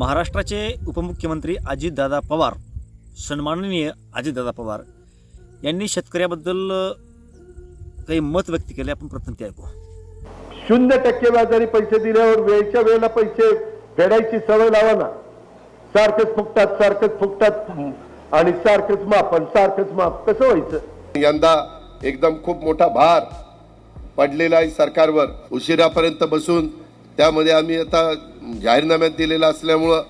महाराष्ट्राचे उपमुख्यमंत्री अजितदादा पवार सन्माननीय अजितदादा पवार यांनी शेतकऱ्याबद्दल काही मत व्यक्त केले. आपण प्रथम ते ऐकू. शून्य टक्के व्याजाने पैसे दिल्यावर वेळच्या वेळेला पैसे फेडायची सवय लावा ना. सारखंच फुकतात सारखंच फुकतात आणि सारखंच माप आणि सारखंच माप कसं व्हायचं? यंदा एकदम खूप मोठा भार पडलेला आहे सरकारवर. उशिरापर्यंत बसून त्यामध्ये आम्ही आता जाहीरनाम्यात दिलेलं असल्यामुळं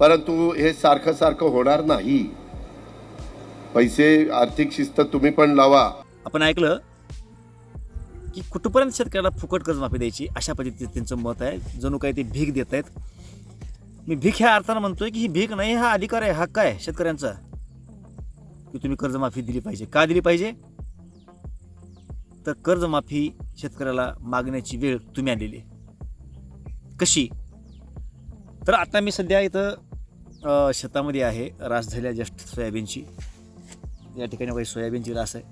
परंतु हे सारखं सारखं होणार नाही. पैसे आर्थिक शिस्त तुम्ही पण लावा. आपण ऐकलं की कुठपर्यंत शेतकऱ्याला फुकट कर्जमाफी द्यायची अशा पद्धतीचं त्यांचं मत आहे. जणू काही ते भीक देत आहेत. मी भीक ह्या अर्थानं म्हणतोय की ही भीक नाही हा अधिकार आहे हक्क आहे शेतकऱ्यांचा. की तुम्ही कर्जमाफी दिली पाहिजे. का दिली पाहिजे? तर कर्जमाफी शेतकऱ्याला मागण्याची वेळ तुम्ही आणलेली कशी? तर आता मी सध्या इथं शेतामध्ये आहे. रास झाल्या जस्ट सोयाबीनची. या ठिकाणी काही सोयाबीनची रास आहे.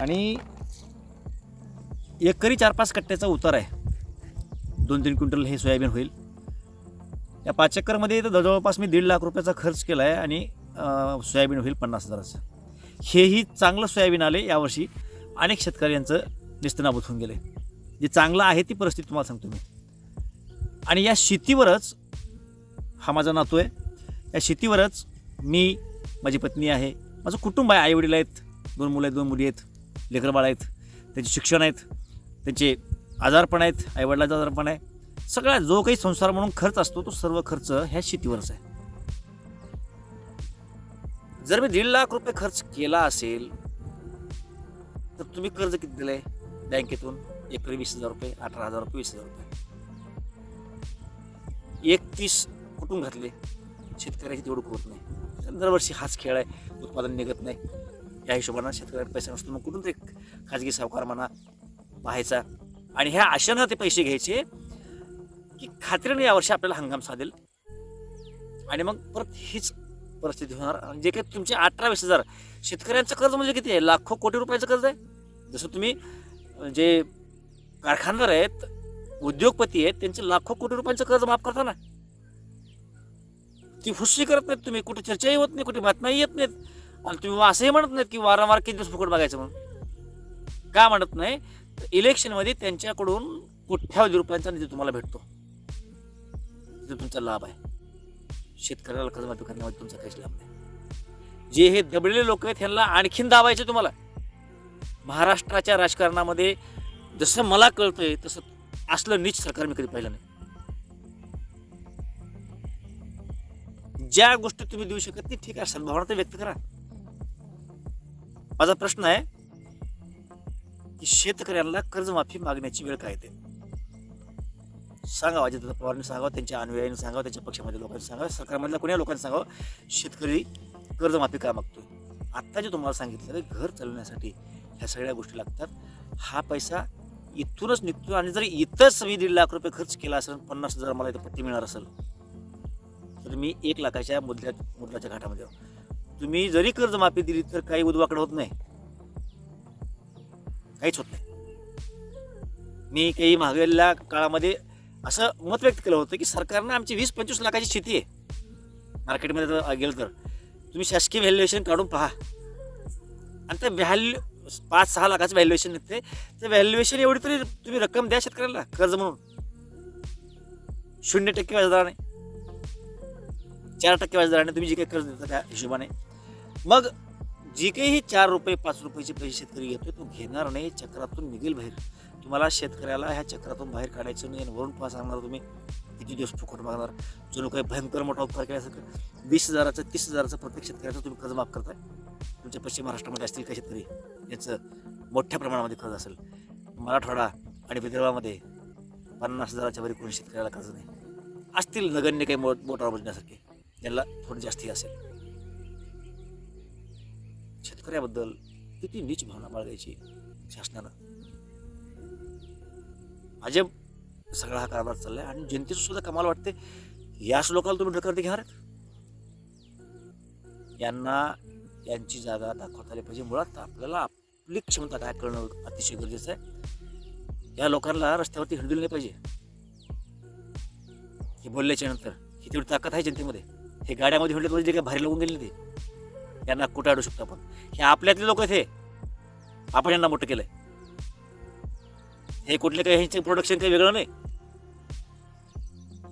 आणि एकरी चार पाच कट्ट्याचा उतार आहे. दोन तीन क्विंटल हे सोयाबीन होईल. या पाच एकरमध्ये तर जवळपास मी दीड लाख रुपयाचा खर्च केला आहे आणि सोयाबीन होईल पन्नास हजाराचं. हेही चांगलं सोयाबीन आले यावर्षी. अनेक शेतकऱ्यांचं निस्तनाभूत होऊन गेले जे चांगलं आहे ती परिस्थिती तुम्हाला सांगतो मी. आणि या शेतीवरच हा माझा नातू आहे. या शेतीवरच मी माझी पत्नी आहे. माझं कुटुंब आहे. आईवडील आहेत. दोन मुलं आहेत दोन मुली आहेत. लेकरबाळ आहेत. त्यांचे शिक्षण आहेत. त्यांचे आजारपण आहेत. आईवडिलाचं आजारपण आहे. सगळा जो काही संसार म्हणून खर्च असतो तो सर्व खर्च ह्या शेतीवरच आहे. जर मी दीड लाख रुपये खर्च केला असेल तर तुम्ही कर्ज किती दिलं आहे बँकेतून एकरी वीस हजार रुपये अठरा हजार रुपये वीस हजार रुपये. एकतीस कुठून घातले? शेतकऱ्याची तेवढं होत नाही. दरवर्षी हाच खेळ आहे उत्पादन निघत नाही. या हिशोबानं शेतकऱ्याला पैसा नसतो मग कुठून ते खाजगी सावकार म्हणा पाहायचा. आणि ह्या आशेनं ते पैसे घ्यायचे की खात्रीने यावर्षी आपल्याला हंगाम साधेल. आणि मग परत हीच परिस्थिती होणार. जे काही तुमचे अठरा वीस हजार शेतकऱ्यांचं कर्ज म्हणजे किती आहे? लाखो कोटी रुपयाचं कर्ज आहे? जसं तुम्ही जे कारखानदार आहेत उद्योगपती आहेत त्यांचे लाखो कोटी रुपयांचं कर्ज माफ करता ना ती फुस्सी करत नाहीत तुम्ही. कुठे चर्चाही होत नाही कुठे बातम्याही येत नाहीत. आणि तुम्ही असंही म्हणत नाहीत की वारंवार किती दिवस फुकट बघायचं म्हणून. का म्हणत नाही? तर इलेक्शनमध्ये त्यांच्याकडून कोट्यावधी रुपयांचा निधी तुम्हाला भेटतो. तिथे तुमचा लाभ आहे. शेतकऱ्याला कर्जमाफी करण्यामध्ये तुमचा काहीच लाभ नाही. जे हे दबलेले लोक आहेत ह्यांना आणखीन दाबायचे तुम्हाला. महाराष्ट्राच्या राजकारणामध्ये जसं मला कळतंय तसं असलं नीच सरकार मी कधी पाहिलं नाही. ज्या गोष्टी तुम्ही देऊ शकत नाही ठीक आहे सद्भावना तर व्यक्त करा. माझा प्रश्न आहे की शेतकऱ्यांना कर्जमाफी मागण्याची वेळ काय येते? सांगावं अजित पवारांनी सांगावं त्यांच्या अनुयायांनी सांगावं त्यांच्या पक्षामध्ये लोकांनी सांगावं सरकारमधल्या कोण्या लोकांनी सांगावं शेतकरी कर्जमाफी का मागतोय? आत्ता जे तुम्हाला सांगितलं घर चालवण्यासाठी ह्या सगळ्या गोष्टी लागतात. हा पैसा इथूनच निघतो आणि जर इथंच मी दीड लाख रुपये खर्च केला असेल पन्नास हजार मला इथं पट्टी मिळणार असेल तर मी एक लाखाच्या मुद्द्यात मुद्राच्या घाटामध्ये तुम्ही जरी कर्जमाफी दिली तर काही उद्वाकडं होत नाही. काहीच होत नाही. मी काही महागलेल्या काळामध्ये असं मत व्यक्त केलं होतं की सरकारनं आमची वीस पंचवीस लाखाची शेती आहे. मार्केटमध्ये जर गेलं तर. तुम्ही शासकीय व्हॅल्युएशन काढून पहा. आणि त्या व्हॅल्यू पाच सहा लाखाचं व्हॅल्युएशन निघते ते व्हॅल्युएशन एवढी तरी तुम्ही रक्कम द्या शेतकऱ्याला कर्ज म्हणून. शून्य टक्के व्याजदराने. चार टक्के व्याजदराने तुम्ही जे काही कर्ज देता त्या हिशोबाने. मग जी काही चार रुपये पाच रुपयाचे पैसे शेतकरी घेतोय तो घेणार नाही चक्रातून निघेल बाहेर. तुम्हाला शेतकऱ्याला ह्या चक्रातून बाहेर काढायचं नाही आणि वरून पहा सांगणार तुम्ही. किती दिवस फुकट मागणार जो काही भयंकर मोठा उपकार केल्यासारखं वीस हजाराचं तीस हजाराचं प्रत्येक शेतकऱ्याचं तुम्ही कर्ज माफ करताय. तुमच्या पश्चिम महाराष्ट्रामध्ये असतील काही शेतकरी याचं मोठ्या प्रमाणामध्ये कर्ज असेल. मराठवाडा आणि विदर्भामध्ये पन्नास हजाराच्या वरी कोणी शेतकऱ्याला कर्ज नाही. असतील नगण्य काही मोठ मोटार मोजण्यासारखे ज्यांना थोडी जास्ती असेल. शेतकऱ्याबद्दल किती नीच भावना बाळगायची शासनानं. अजब सगळा हा कारभार चाललाय आणि जनतेचं सुद्धा कमाल वाटते याच लोकांना तुम्ही ढकलते घ्या यांना यांची जागा दाखवता आली पाहिजे. मुळात आपल्याला आपली क्षमता काय करणं अतिशय गरजेचं आहे. या लोकांना रस्त्यावरती हिंडू नाही पाहिजे. हे बोलल्याच्या नंतर ही तेवढी ताकद आहे जनतेमध्ये. हे गाड्यामध्ये हिंडले म्हणजे काय भारी लागून गेले ते? यांना कुठं अडू शकतो आपण? हे आपल्यातले लोक आहेत हे. आपण यांना मोठं केलंय. हे कुठले काही ह्यांचे प्रोडक्शन काही वेगळं नाही.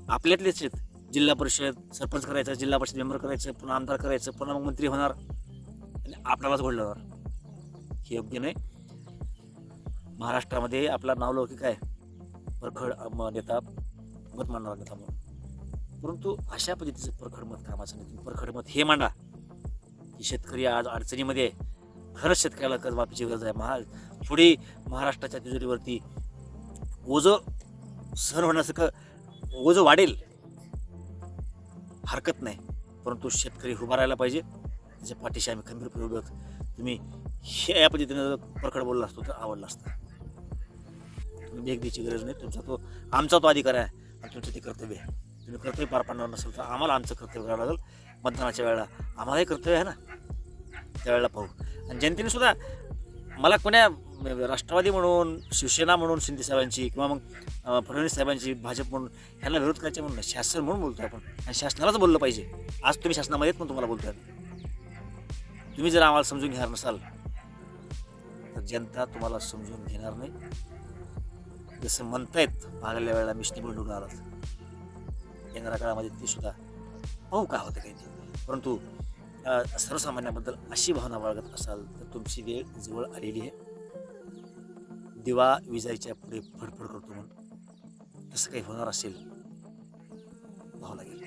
आपल्यातलेच आहेत. जिल्हा परिषद सरपंच करायचं जिल्हा परिषद मेंबर करायचं पुन्हा आमदार करायचं पुन्हा मग मंत्री होणार. आणि आपल्यालाच घोडलं होणार हे योग्य नाही. महाराष्ट्रामध्ये आपला नावलौकिक आहे. परखड नेता मत मांडणार नेता म्हणून. परंतु अशा पद्धतीचं परखड मत कामाचं नाही. परखड मत हे मांडा. की शेतकरी आज अडचणीमध्ये आहे. खरंच शेतकऱ्याला कर्जमाफीची गरज आहे. महा पुढे महाराष्ट्राच्या तिजोरीवरती ओझं सहन होण्यासारखं ओझं वाढेल हरकत नाही. परंतु शेतकरी उभा राहायला पाहिजे. त्याच्या पाठीशी आम्ही खंबीरपणे उभे आहोत तुम्ही हे या पद्धतीनं जर परखड बोलला असतो तर आवडला असतं. तुम्ही भेग गरज नाही. तुमचा तो आमचा तो अधिकार आहे आणि तुमचं ते कर्तव्य आहे. तुम्ही कर्तव्य पार पाडणार नसेल तर आम्हाला आमचं कर्तव्य करावं लागेल. मतदानाच्या वेळेला आम्हालाही कर्तव्य आहे ना? त्यावेळेला पाहू. आणि जनतेने सुद्धा मला कोण्या राष्ट्रवादी म्हणून शिवसेना म्हणून शिंदे साहेबांची किंवा मग फडणवीस साहेबांची भाजप म्हणून ह्यांना विरोध करायचे म्हणून शासन म्हणून बोलतो आपण. आणि शासनालाच बोललं पाहिजे. आज तुम्ही शासनामध्ये पण तुम्हाला बोलतोय. तुम्ही जर आम्हाला समजून घेणार नसाल तर जनता तुम्हाला समजून घेणार नाही. जसं म्हणतायत मागल्या वेळेला मिशनी निवडणूक आलात येणाऱ्या काळामध्ये ते सुद्धा पाहू का होतं काही. परंतु सर्वसामान्याबद्दल अशी भावना बाळगत असाल तर तुमची वेळ जवळ आलेली आहे. दिवा विजायच्या पुढे फडफड करतो म्हणून. तसं काही होणार असेल भाव लागेल